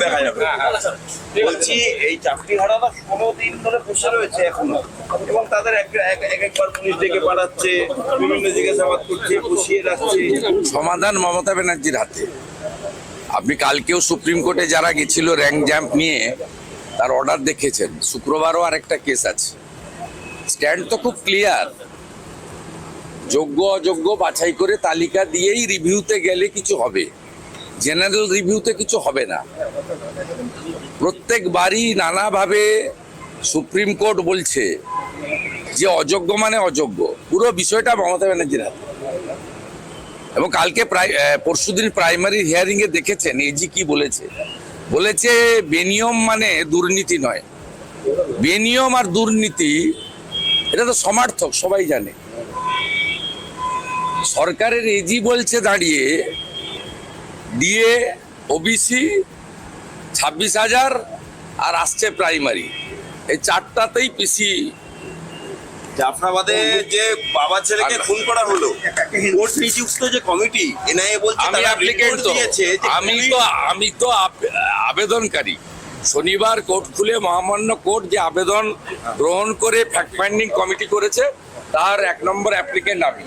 দেখা যাবে। বলছি এই চাকরি হারারা ষোলো দিন ধরে বসে রয়েছে এখনও। এবং তাদের এক এক- এক একবার পুলিশ ডেকে পাঠাচ্ছে বিভিন্ন জিজ্ঞাসাবাদ করছে বসিয়ে রাখছে। সমাধান মমতা ব্যানার্জির হাতে। আপনি কালকেও সুপ্রিম কোর্টে যারা গেছিল র্যাঙ্ক জ্যাম্প নিয়ে তার অর্ডার দেখেছেন। শুক্রবারও আরেকটা কেস আছে। স্ট্যান্ড তো খুব ক্লিয়ার। যোগ্য অযোগ্য বাছাই করে তালিকা দিয়েই রিভিউতে গেলে কিছু হবে। জেনারেল রিভিউতে কিছু হবে না। প্রত্যেকবারই নানাভাবে সুপ্রিম কোর্ট বলছে যে অযোগ্য মানে অযোগ্য। পুরো বিষয়টা মমতা ব্যানার্জির হাতে। এবং কালকে প্রায় পরশুদিন প্রাইমারি হিয়ারিং এ দেখেছেন, এজি কি বলেছে? বলেছে বেনিয়ম মানে দুর্নীতি নয়। বেনিয়ম আর দুর্নীতি, এটা তো সমার্থক, সবাই জানে। সরকারের এজি বলছে দাঁড়িয়ে ডিএ ওবিসি ছাব্বিশ হাজার আর আসছে প্রাইমারি এই চারটাতেই পিসি জাফরাবাদে যে বাবা ছেলেকে। খুন করা হলো কোর্ট নিযুক্ত যে কমিটি এনআইএ বলছে আমি তারা অ্যাপ্লিকেন্ট তো আমি তো আমি তো আবেদনকারী শনিবার কোর্ট খুলে মহামান্য কোর্ট যে আবেদন গ্রহণ করে ফ্যাক্ট ফাইন্ডিং কমিটি করেছে তার এক নম্বর অ্যাপ্লিকেন্ট আমি।